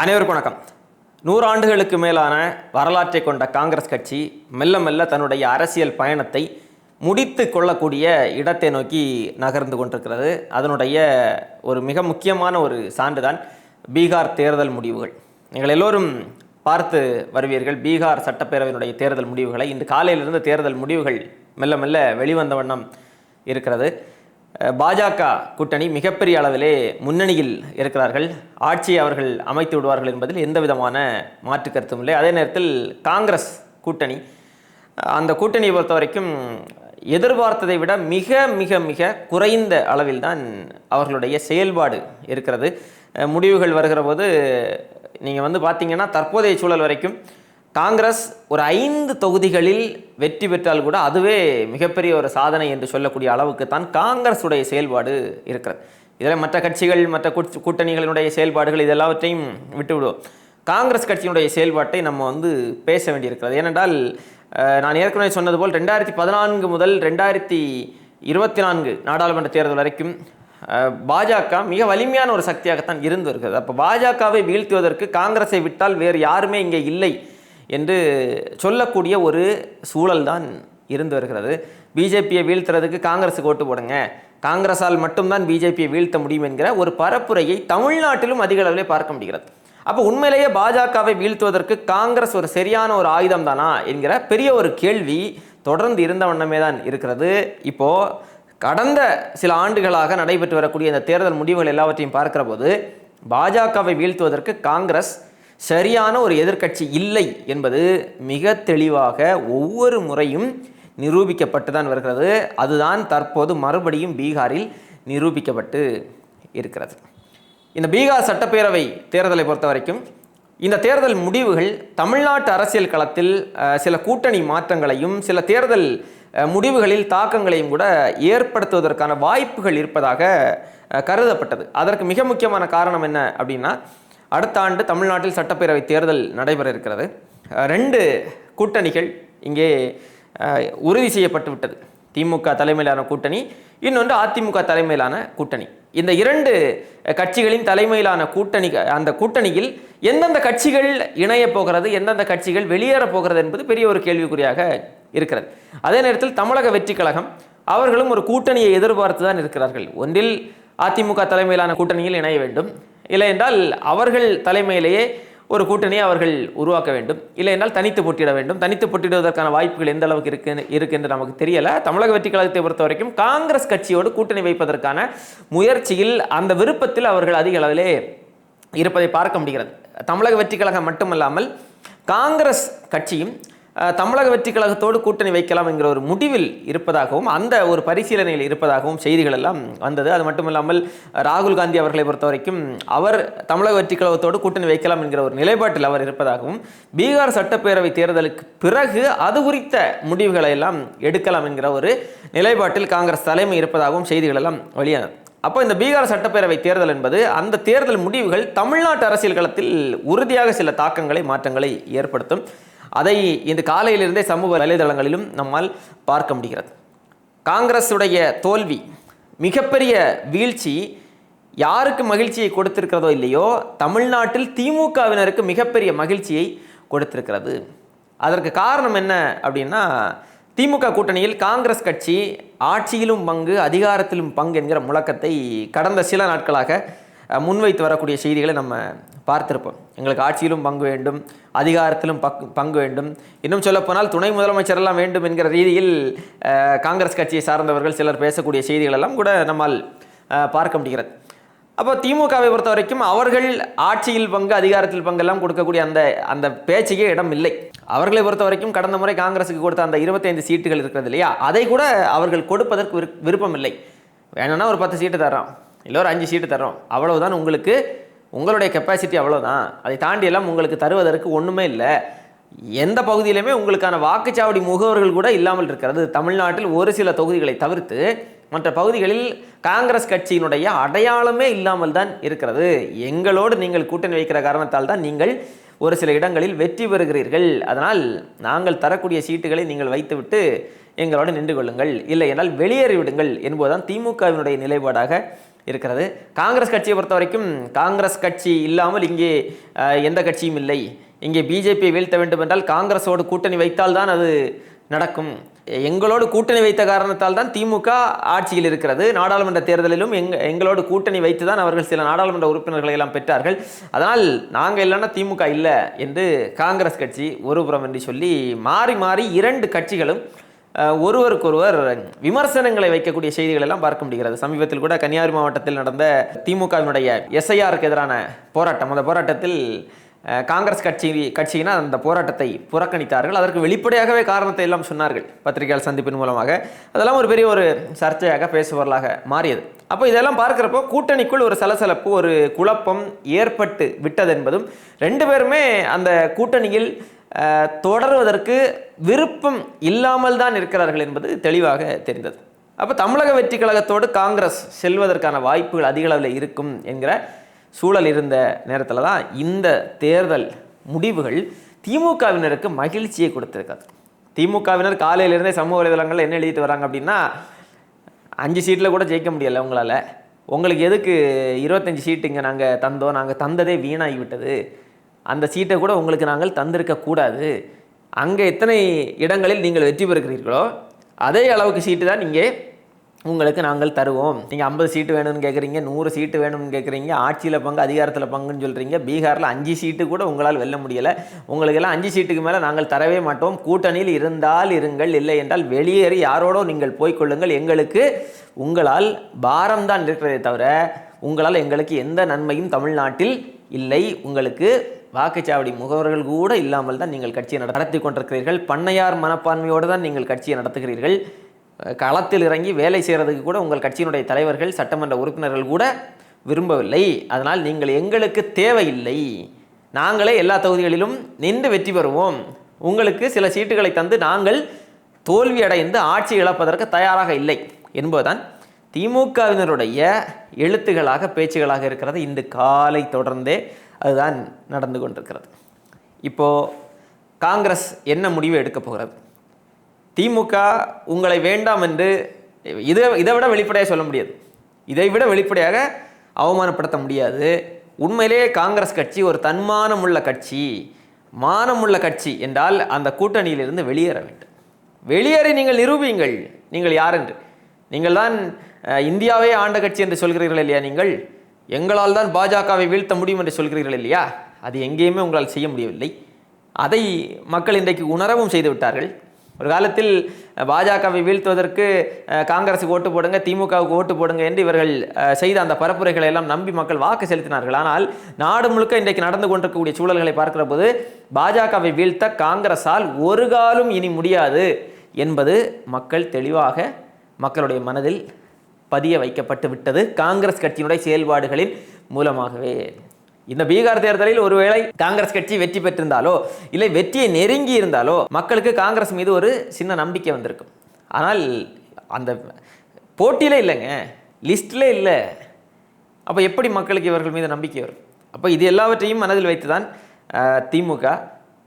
அனைவருக்கும் வணக்கம். நூறாண்டுகளுக்கு மேலான வரலாற்றை கொண்ட காங்கிரஸ் கட்சி மெல்ல மெல்ல தன்னுடைய அரசியல் பயணத்தை முடித்து கொள்ளக்கூடிய இடத்தை நோக்கி நகர்ந்து கொண்டிருக்கிறது. அதனுடைய ஒரு மிக முக்கியமான ஒரு சான்றுதான் பீகார் தேர்தல் முடிவுகள். நீங்கள் எல்லோரும் பார்த்து வருவீர்கள் பீகார் சட்டப்பேரவையினுடைய தேர்தல் முடிவுகளை. இன்று காலையிலிருந்து தேர்தல் முடிவுகள் மெல்ல மெல்ல வெளிவந்த வண்ணம் இருக்கிறது. பாஜக கூட்டணி மிகப்பெரிய அளவிலே முன்னணியில் இருக்கிறார்கள். ஆட்சியை அவர்கள் அமைத்து விடுவார்கள் என்பதில் எந்த விதமான மாற்று கருத்தும் இல்லை. அதே நேரத்தில் காங்கிரஸ் கூட்டணி அந்த கூட்டணியை பொறுத்த வரைக்கும் எதிர்பார்த்ததை விட மிக மிக மிக குறைந்த அளவில்தான் அவர்களுடைய செயல்பாடு இருக்கிறது. முடிவுகள் வருகிற போது நீங்கள் வந்து பார்த்தீங்கன்னா தற்போதைய சூழல் வரைக்கும் காங்கிரஸ் ஒரு ஐந்து தொகுதிகளில் வெற்றி பெற்றால் கூட அதுவே மிகப்பெரிய ஒரு சாதனை என்று சொல்லக்கூடிய அளவுக்கு தான் காங்கிரஸுடைய செயல்பாடு இருக்கிறது. இதில் மற்ற கட்சிகள் மற்ற கூட்- கூட்டணிகளினுடைய செயல்பாடுகள் இதெல்லாவற்றையும் விட்டுவிடுவோம். காங்கிரஸ் கட்சியினுடைய செயல்பாட்டை நம்ம வந்து பேச வேண்டியிருக்கிறது. ஏனென்றால் நான் ஏற்கனவே சொன்னது போல் ரெண்டாயிரத்தி பதினான்கு முதல் ரெண்டாயிரத்தி இருபத்தி நான்கு நாடாளுமன்ற தேர்தல் வரைக்கும் பாஜக மிக வலிமையான ஒரு சக்தியாகத்தான் இருந்து வருகிறது. அப்போ பாஜகவை வீழ்த்துவதற்கு காங்கிரஸை விட்டால் வேறு யாருமே இங்கே இல்லை. என்று சொல்லக்கூடிய ஒரு சூழல் தான் இருந்து வருகிறது. பிஜேபியை வீழ்த்துறதுக்கு காங்கிரஸுக்கு ஓட்டு போடுங்க. காங்கிரஸால் மட்டும்தான் பிஜேபியை வீழ்த்த முடியும் என்கிற ஒரு பரப்புரையை தமிழ்நாட்டிலும் அதிக அளவில் பார்க்க முடிகிறது. அப்போ உண்மையிலேயே பாஜகவை வீழ்த்துவதற்கு காங்கிரஸ் ஒரு சரியான ஒரு ஆயுதம் தானா என்கிற பெரிய ஒரு கேள்வி தொடர்ந்து இருந்த வண்ணமே தான் இருக்கிறது. இப்போ கடந்த சில ஆண்டுகளாக நடைபெற்று வரக்கூடிய இந்த தேர்தல் முடிவுகள் எல்லாவற்றையும் பார்க்கிற போது பாஜகவை வீழ்த்துவதற்கு காங்கிரஸ் சரியான ஒரு எதிர்க்கட்சி இல்லை என்பது மிக தெளிவாக ஒவ்வொரு முறையும் நிரூபிக்கப்பட்டு தான் வருகிறது. அதுதான் தற்போது மறுபடியும் பீகாரில் நிரூபிக்கப்பட்டு இருக்கிறது. இந்த பீகார் சட்டப்பேரவை தேர்தலை பொறுத்த வரைக்கும் இந்த தேர்தல் முடிவுகள் தமிழ்நாட்டு அரசியல் களத்தில் சில கூட்டணி மாற்றங்களையும் சில தேர்தல் முடிவுகளில் தாக்கங்களையும் கூட ஏற்படுத்துவதற்கான வாய்ப்புகள் இருப்பதாக கருதப்பட்டது. அதற்கு மிக முக்கியமான காரணம் என்ன அப்படின்னா அடுத்த ஆண்டு தமிழ்நாட்டில் சட்டப்பேரவை தேர்தல் நடைபெற இருக்கிறது. ரெண்டு கூட்டணிகள் இங்கே உறுதி செய்யப்பட்டு விட்டது. திமுக தலைமையிலான கூட்டணி இன்னொன்று அதிமுக தலைமையிலான கூட்டணி. இந்த இரண்டு கட்சிகளின் தலைமையிலான கூட்டணி அந்த கூட்டணியில் எந்தெந்த கட்சிகள் இணையப் போகிறது எந்தெந்த கட்சிகள் வெளியேறப் போகிறது என்பது பெரிய ஒரு கேள்விக்குறியாக இருக்கிறது. அதே நேரத்தில் தமிழக வெற்றி கழகம் அவர்களும் ஒரு கூட்டணியை எதிர்பார்த்து தான் இருக்கிறார்கள். ஒன்றில் அதிமுக தலைமையிலான கூட்டணியில் இணைய வேண்டும். இல்லை என்றால் அவர்கள் தலைமையிலேயே ஒரு கூட்டணியை அவர்கள் உருவாக்க வேண்டும். இல்லை என்றால் தனித்து போட்டியிட வேண்டும். தனித்து போட்டியிடுவதற்கான வாய்ப்புகள் எந்த அளவுக்கு இருக்கு இருக்கு என்று நமக்கு தெரியலை. தமிழக வெற்றி கழகத்தை பொறுத்த வரைக்கும் காங்கிரஸ் கட்சியோடு கூட்டணி வைப்பதற்கான முயற்சியில் அந்த விருப்பத்தில் அவர்கள் அதிக அளவிலே இருப்பதை பார்க்க முடிகிறது. தமிழக வெற்றி கழகம் மட்டுமல்லாமல் காங்கிரஸ் கட்சியும் தமிழக வெற்றி கழகத்தோடு கூட்டணி வைக்கலாம் என்கிற ஒரு முடிவில் இருப்பதாகவும் அந்த ஒரு பரிசீலனையில் இருப்பதாகவும் செய்திகள் எல்லாம் வந்தது. அது மட்டுமில்லாமல் ராகுல் காந்தி அவர்களை பொறுத்த வரைக்கும் அவர் தமிழக வெற்றி கழகத்தோடு கூட்டணி வைக்கலாம் என்கிற ஒரு நிலைப்பாட்டில் அவர் இருப்பதாகவும் பீகார் சட்டப்பேரவை தேர்தலுக்கு பிறகு அது குறித்த முடிவுகளை எல்லாம் எடுக்கலாம் என்கிற ஒரு நிலைப்பாட்டில் காங்கிரஸ் தலைமை இருப்பதாகவும் செய்திகள் எல்லாம் வெளியானது. அப்போ இந்த பீகார் சட்டப்பேரவை தேர்தல் என்பது அந்த தேர்தல் முடிவுகள் தமிழ்நாட்டு அரசியல் களத்தில் உறுதியாக சில தாக்கங்களை மாற்றங்களை ஏற்படுத்தும். அதை இந்த காலையிலிருந்தே சமூக வலைதளங்களிலும் நம்மால் பார்க்க முடிகிறது. காங்கிரஸுடைய தோல்வி மிகப்பெரிய வீழ்ச்சி யாருக்கு மகிழ்ச்சியை கொடுத்திருக்கிறதோ இல்லையோ தமிழ்நாட்டில் திமுகவினருக்கு மிகப்பெரிய மகிழ்ச்சியை கொடுத்திருக்கிறது. அதற்கு காரணம் என்ன அப்படின்னா திமுக கூட்டணியில் காங்கிரஸ் கட்சி ஆட்சியிலும் பங்கு அதிகாரத்திலும் பங்கு என்கிற முழக்கத்தை கடந்த சில நாட்களாக முன்வைத்து வரக்கூடிய செய்திகளை நம்ம பார்த்திருப்போம். எங்களுக்கு ஆட்சியிலும் பங்கு வேண்டும் அதிகாரத்திலும் பங்கு பங்கு வேண்டும். இன்னும் சொல்லப்போனால் துணை முதலமைச்சரெல்லாம் வேண்டும் என்கிற ரீதியில் காங்கிரஸ் கட்சியை சார்ந்தவர்கள் சிலர் பேசக்கூடிய செய்திகள் எல்லாம் கூட நம்மால் பார்க்க முடிகிறது. அப்போ திமுகவை பொறுத்த வரைக்கும் அவர்கள் ஆட்சியில் பங்கு அதிகாரத்தில் பங்கெல்லாம் கொடுக்கக்கூடிய அந்த அந்த பேச்சுக்கே இடம் இல்லை. அவர்களை பொறுத்த வரைக்கும் கடந்த முறை காங்கிரஸுக்கு கொடுத்த அந்த இருபத்தைந்து சீட்டுகள் இருக்கிறது இல்லையா? அதை கூட அவர்கள் கொடுப்பதற்கு விரு- விருப்பம் இல்லை. வேணும்னா ஒரு பத்து சீட்டு தர்றோம். இல்லை ஒரு அஞ்சு சீட்டு தர்றோம். அவ்வளவுதான் உங்களுக்கு உங்களுடைய கெப்பாசிட்டி அவ்வளோதான் அதை தாண்டி எல்லாம் உங்களுக்கு தருவதற்கு ஒன்றுமே இல்லை. எந்த பகுதியிலுமே உங்களுக்கான வாக்குச்சாவடி முகவர்கள் கூட இல்லாமல் இருக்கிறது. தமிழ்நாட்டில் ஒரு சில தொகுதிகளை தவிர்த்து மற்ற பகுதிகளில் காங்கிரஸ் கட்சியினுடைய அடையாளமே இல்லாமல் தான் இருக்கிறது. எங்களோடு நீங்கள் கூட்டணி வைக்கிற காரணத்தால் தான் நீங்கள் ஒரு சில இடங்களில் வெற்றி பெறுகிறீர்கள். அதனால் நாங்கள் தரக்கூடிய சீட்டுகளை நீங்கள் வைத்துவிட்டு எங்களோடு நின்று கொள்ளுங்கள். இல்லை என்றால் வெளியேறிவிடுங்கள் என்பதுதான் திமுகவினுடைய நிலைப்பாடாக இருக்கிறது. காங்கிரஸ் கட்சியை பொறுத்த வரைக்கும் காங்கிரஸ் கட்சி இல்லாமல் இங்கே எந்த கட்சியும் இல்லை. இங்கே பிஜேபியை வீழ்த்த வேண்டும் என்றால் காங்கிரஸோடு கூட்டணி வைத்தால் தான் அது நடக்கும். எங்களோடு கூட்டணி வைத்த காரணத்தால் தான் திமுக ஆட்சியில் இருக்கிறது. நாடாளுமன்ற தேர்தலிலும் எங் எங்களோடு கூட்டணி வைத்து தான் அவர்கள் சில நாடாளுமன்ற உறுப்பினர்களை எல்லாம் பெற்றார்கள். அதனால் நாங்கள் இல்லைன்னா திமுக இல்லை என்று காங்கிரஸ் கட்சி ஒருபுறம் என்று சொல்லி மாறி மாறி இரண்டு கட்சிகளும் ஒருவருக்கொருவர் விமர்சனங்களை வைக்கக்கூடிய செய்திகள் எல்லாம் பார்க்க முடிகிறது. சமீபத்தில் கூட கன்னியாகுமரி மாவட்டத்தில் நடந்த திமுகவினுடைய எஸ்ஐஆருக்கு எதிரான போராட்டம். அந்த போராட்டத்தில் காங்கிரஸ் கட்சி கட்சியினர் அந்த போராட்டத்தை புறக்கணித்தார்கள். அதற்கு வெளிப்படையாகவே காரணத்தை எல்லாம் சொன்னார்கள் பத்திரிகையாளர் சந்திப்பின் மூலமாக. அதெல்லாம் ஒரு பெரிய ஒரு சர்ச்சையாக பேசுபவர்களாக மாறியது. அப்போ இதெல்லாம் பார்க்குறப்போ கூட்டணிக்குள் ஒரு சலசலப்பு ஒரு குழப்பம் ஏற்பட்டு விட்டது என்பதும் ரெண்டு பேருமே அந்த கூட்டணியில் தொடர்வதற்கு விருப்பம் இல்லாமல் தான் இருக்கிறார்கள் என்பது தெளிவாக தெரிந்தது. அப்போ தமிழக வெற்றி கழகத்தோடு காங்கிரஸ் செல்வதற்கான வாய்ப்புகள் அதிக அளவில் இருக்கும் என்கிற சூழல் இருந்த நேரத்தில் தான் இந்த தேர்தல் முடிவுகள் திமுகவினருக்கு மகிழ்ச்சியை கொடுத்துருக்காது. திமுகவினர் காலையிலிருந்தே சமூக வலைதளங்களில் என்ன எழுதிட்டு வராங்க அப்படின்னா அஞ்சு சீட்டில் கூட ஜெயிக்க முடியலை உங்களால். உங்களுக்கு எதுக்கு இருபத்தஞ்சி சீட்டுங்க நாங்கள் தந்தோம் நாங்கள் தந்ததே வீணாகி விட்டது அந்த சீட்டை கூட உங்களுக்கு நாங்கள் தந்திருக்க கூடாது. அங்கே எத்தனை இடங்களில் நீங்கள் வெற்றி பெறுகிறீர்களோ அதே அளவுக்கு சீட்டு தான் இங்கே உங்களுக்கு நாங்கள் தருவோம். நீங்கள் ஐம்பது சீட்டு வேணும்னு கேட்குறீங்க நூறு சீட்டு வேணும்னு கேட்குறீங்க ஆட்சியில் பங்கு அதிகாரத்தில் பங்குன்னு சொல்கிறீங்க பீகாரில் அஞ்சு சீட்டு கூட உங்களால் வெல்ல முடியலை. உங்களுக்கெல்லாம் அஞ்சு சீட்டுக்கு மேலே நாங்கள் தரவே மாட்டோம். கூட்டணியில் இருந்தால் இருங்கள் இல்லை என்றால் வெளியேறி யாரோடோ நீங்கள் போய்க்கொள்ளுங்கள் எங்களுக்கு உங்களால் பாரம்தான் இருக்கிறதே தவிர உங்களால் எங்களுக்கு எந்த நன்மையும் தமிழ்நாட்டில் இல்லை. உங்களுக்கு வாக்குச்சாவடி முகவர்கள் கூட இல்லாமல் தான் நீங்கள் கட்சியை நட- நடத்தி கொண்டிருக்கிறீர்கள். பண்ணையார் மனப்பான்மையோடு தான் நீங்கள் கட்சியை நடத்துகிறீர்கள். களத்தில் இறங்கி வேலை செய்கிறதுக்கு கூட உங்கள் கட்சியினுடைய தலைவர்கள் சட்டமன்ற உறுப்பினர்கள் கூட விரும்பவில்லை. அதனால் நீங்கள் எங்களுக்கு தேவையில்லை. நாங்களே எல்லா தொகுதிகளிலும் நின்று வெற்றி பெறுவோம். உங்களுக்கு சில சீட்டுகளை தந்து நாங்கள் தோல்வி அடைந்து ஆட்சி இழப்பதற்கு தயாராக இல்லை என்பதுதான் திமுகவினருடைய எழுத்துகளாக பேச்சுகளாக இருக்கிறது. இந்த காலை தொடர்ந்தே அதுதான் நடந்து கொண்டிருக்கிறது. இப்போ காங்கிரஸ் என்ன முடிவு எடுக்கப் போகிறது? திமுக உங்களை வேண்டாம் என்று இதை இதை விட வெளிப்படையாக சொல்ல முடியாது. இதை விட வெளிப்படையாக அவமானப்படுத்த முடியாது. உண்மையிலேயே காங்கிரஸ் கட்சி ஒரு தன்மானமுள்ள கட்சி. மானமுள்ள கட்சி என்றால் அந்த கூட்டணியிலிருந்து வெளியேற வேண்டும். வெளியேறி நீங்கள் நிரூபியுங்கள். நீங்கள் யார் என்று. நீங்கள் தான் இந்தியாவே ஆண்ட கட்சி என்று சொல்கிறீர்கள் இல்லையா நீங்கள்? எங்களால் தான் பாஜகவை வீழ்த்த முடியும் என்று சொல்கிறீர்கள் இல்லையா? அது எங்கேயுமே உங்களால் செய்ய முடியவில்லை. அதை மக்கள் இன்றைக்கு உணரவும் செய்து விட்டார்கள். ஒரு காலத்தில் பாஜகவை வீழ்த்துவதற்கு காங்கிரஸுக்கு ஓட்டு போடுங்க திமுகவுக்கு ஓட்டு போடுங்க என்று இவர்கள் செய்த அந்த பரப்புரைகளை எல்லாம் நம்பி மக்கள் வாக்கு செலுத்தினார்கள். ஆனால் நாடு முழுக்க இன்றைக்கு நடந்து கொண்டிருக்கக்கூடிய சூழல்களை பார்க்கிற போது பாஜகவை வீழ்த்த காங்கிரஸால் ஒரு காலும் இனி முடியாது என்பது மக்கள் தெளிவாக மக்களுடைய மனதில் பதிய வைக்கப்பட்டு விட்டது காங்கிரஸ் கட்சியினுடைய செயல்பாடுகளின் மூலமாகவே. இந்த பீகார் தேர்தலில் ஒருவேளை காங்கிரஸ் கட்சி வெற்றி பெற்றிருந்தாலோ இல்லை வெற்றியை நெருங்கி இருந்தாலோ மக்களுக்கு காங்கிரஸ் மீது ஒரு சின்ன நம்பிக்கை வந்திருக்கும். ஆனால் அந்த போட்டியிலே இல்லைங்க லிஸ்ட்லே இல்லை. அப்போ எப்படி மக்களுக்கு இவர்கள் மீது நம்பிக்கை வரும்? அப்போ இது எல்லாவற்றையும் மனதில் வைத்து தான் திமுக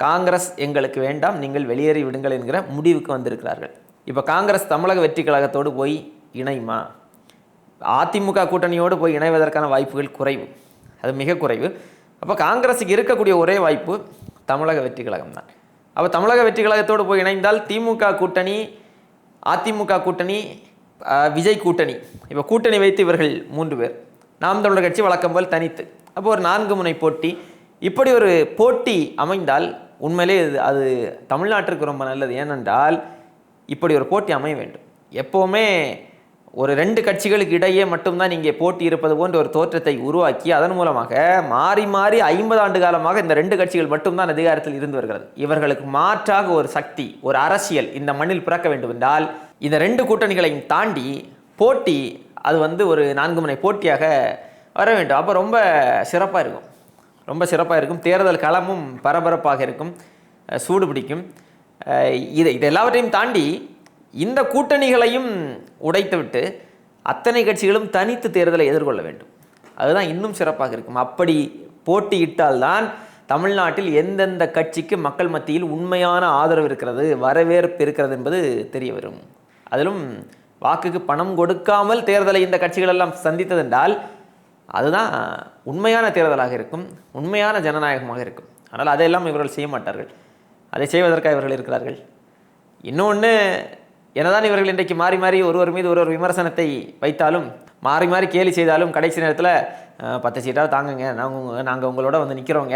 காங்கிரஸ் எங்களுக்கு வேண்டாம் நீங்கள் வெளியேறி விடுங்கள் என்கிற முடிவுக்கு வந்திருக்கிறார்கள். இப்போ காங்கிரஸ் தமிழக வெற்றி கழகத்தோடு போய் இணையுமா? அதிமுக கூட்டணியோடு போய் இணைவதற்கான வாய்ப்புகள் குறைவு. அது மிக குறைவு. அப்போ காங்கிரஸுக்கு இருக்கக்கூடிய ஒரே வாய்ப்பு தமிழக வெற்றி கழகம் தான். அப்போ தமிழக வெற்றி கழகத்தோடு போய் இணைந்தால் திமுக கூட்டணி அதிமுக கூட்டணி விஜய் கூட்டணி. இப்போ கூட்டணி வைத்து இவர்கள் மூன்று பேர். நாம் தமிழர் கட்சி வழக்கம் போல் தனித்து. அப்போ ஒரு நான்கு முனை போட்டி. இப்படி ஒரு போட்டி அமைந்தால் உண்மையிலே இது அது தமிழ்நாட்டிற்கு ரொம்ப நல்லது. ஏனென்றால் இப்படி ஒரு போட்டி அமைய வேண்டும். எப்போவுமே ஒரு ரெண்டு கட்சிகளுக்கு இடையே மட்டும்தான் இங்கே போட்டி இருப்பது போன்ற ஒரு தோற்றத்தை உருவாக்கி அதன் மூலமாக மாறி மாறி ஐம்பது ஆண்டு காலமாக இந்த ரெண்டு கட்சிகள் மட்டும்தான் அதிகாரத்தில் இருந்து வருகிறது. இவர்களுக்கு மாற்றாக ஒரு சக்தி ஒரு அரசியல் இந்த மண்ணில் பிறக்க வேண்டும் என்றால் இந்த ரெண்டு கூட்டணிகளையும் தாண்டி போட்டி அது வந்து ஒரு நான்கு முனை போட்டியாக வர வேண்டும். அப்போ ரொம்ப சிறப்பாக இருக்கும். ரொம்ப சிறப்பாக இருக்கும். தேர்தல் களமும் பரபரப்பாக இருக்கும். சூடு பிடிக்கும் இதை இது எல்லாவற்றையும் தாண்டி இந்த கூட்டணிகளையும் உடைத்துவிட்டு அத்தனை கட்சிகளும் தனித்து தேர்தலை எதிர்கொள்ள வேண்டும். அதுதான் இன்னும் சிறப்பாக இருக்கும். அப்படி போட்டியிட்டால்தான் தமிழ்நாட்டில் எந்தெந்த கட்சிக்கு மக்கள் மத்தியில் உண்மையான ஆதரவு இருக்கிறது வரவேற்பு இருக்கிறது என்பது தெரிய வரும். அதிலும் வாக்குக்கு பணம் கொடுக்காமல் தேர்தலை இந்த கட்சிகள் எல்லாம் சந்தித்ததென்றால் அதுதான் உண்மையான தேர்தலாக இருக்கும் உண்மையான ஜனநாயகமாக இருக்கும். ஆனால் அதையெல்லாம் இவர்கள் செய்ய மாட்டார்கள். அதை செய்வதற்காக இவர்கள் இருக்கிறார்கள். இன்னொன்று என்னதான் இவர்கள் இன்றைக்கு மாறி மாறி ஒருவர் மீது ஒரு ஒரு விமர்சனத்தை வைத்தாலும் மாறி மாறி கேலி செய்தாலும் கடைசி நேரத்தில் பத்து சீட்டாக தாங்குங்க. நாங்கள் நாங்கள் உங்களோட வந்து நிற்கிறோங்க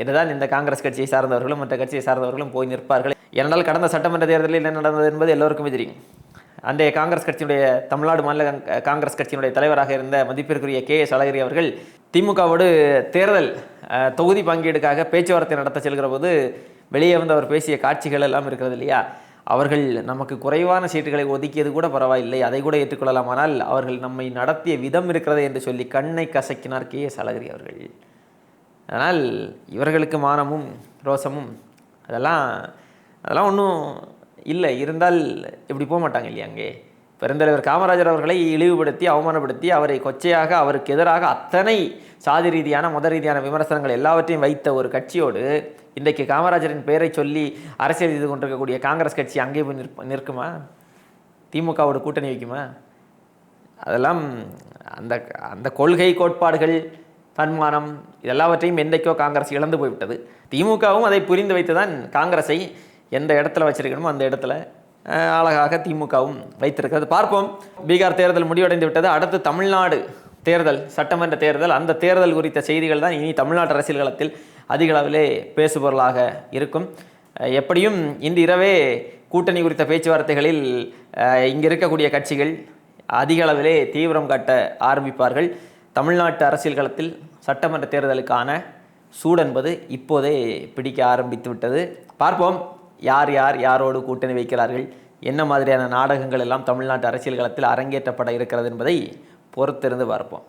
என்னதான் இந்த காங்கிரஸ் கட்சியை சார்ந்தவர்களும் மற்ற கட்சியை சார்ந்தவர்களும் போய் நிற்பார்கள். ஏனென்றால் கடந்த சட்டமன்ற தேர்தலில் என்ன நடந்தது என்பது எல்லோருக்குமே தெரியும். அன்றைய காங்கிரஸ் கட்சியினுடைய தமிழ்நாடு மாநில காங்கிரஸ் கட்சியினுடைய தலைவராக இருந்த மதிப்பிற்குரிய கே எஸ் அழகிரி அவர்கள் திமுகவோடு தேர்தல் தொகுதி பங்கீடுக்காக பேச்சுவார்த்தை நடத்த செல்கிற போது வெளியே வந்து அவர் பேசிய காட்சிகள் எல்லாம் இருக்கிறது இல்லையா? அவர்கள் நமக்கு குறைவான சீட்டுகளை ஒதுக்கியது கூட பரவாயில்லை அதை கூட ஏற்றுக்கொள்ளலாம். ஆனால் அவர்கள் நம்மை நடத்திய விதம் இருக்கிறது என்று சொல்லி கண்ணை கசக்கினார் கே எஸ் அழகிரி அவர்கள். அதனால் இவர்களுக்கு மானமும் ரோசமும் அதெல்லாம் அதெல்லாம் ஒன்றும் இல்லை. இருந்தால் இப்படி போக மாட்டாங்க இல்லையா அங்கே? பெருந்தலைவர் காமராஜர் அவர்களை இழிவுபடுத்தி அவமானப்படுத்தி அவரை கொச்சையாக அவருக்கு எதிராக அத்தனை சாதி ரீதியான மத ரீதியான விமர்சனங்கள் எல்லாவற்றையும் வைத்த ஒரு கட்சியோடு இன்றைக்கு காமராஜரின் பெயரை சொல்லி அரசியல் செய்து கொண்டிருக்கக்கூடிய காங்கிரஸ் கட்சி அங்கே போய் நிற்ப நிற்குமா? திமுகவோட கூட்டணி வைக்குமா? அதெல்லாம் அந்த அந்த கொள்கை கோட்பாடுகள் தன்மானம் இதெல்லாவற்றையும் என்றைக்கோ காங்கிரஸ் இழந்து போய்விட்டது. திமுகவும் அதை புரிந்து வைத்து தான் காங்கிரஸை எந்த இடத்துல வச்சிருக்கணுமோ அந்த இடத்துல அழகாக திமுகவும் வைத்திருக்கிறது. பார்ப்போம். பீகார் தேர்தல் முடிவடைந்து விட்டது. அடுத்து தமிழ்நாடு தேர்தல் சட்டமன்ற தேர்தல். அந்த தேர்தல் குறித்த செய்திகள் தான் இனி தமிழ்நாட்டு அரசியல் களத்தில் அதிக அளவிலே பேசுபொருளாக இருக்கும். எப்படியும் இன்று இரவே கூட்டணி குறித்த பேச்சுவார்த்தைகளில் இங்கே இருக்கக்கூடிய கட்சிகள் அதிக அளவிலே தீவிரம் காட்ட ஆரம்பிப்பார்கள். தமிழ்நாட்டு அரசியல் களத்தில் சட்டமன்ற தேர்தலுக்கான சூடென்பது இப்போதே பிடிக்க ஆரம்பித்து விட்டது. பார்ப்போம். யார் யார் யாரோடு கூட்டணி வைக்கிறார்கள்? என்ன மாதிரியான நாடகங்கள் எல்லாம் தமிழ்நாட்டு அரசியல் களத்தில் அரங்கேற்றப்பட இருக்கிறது என்பதை பொறுத்திருந்து பார்ப்போம்.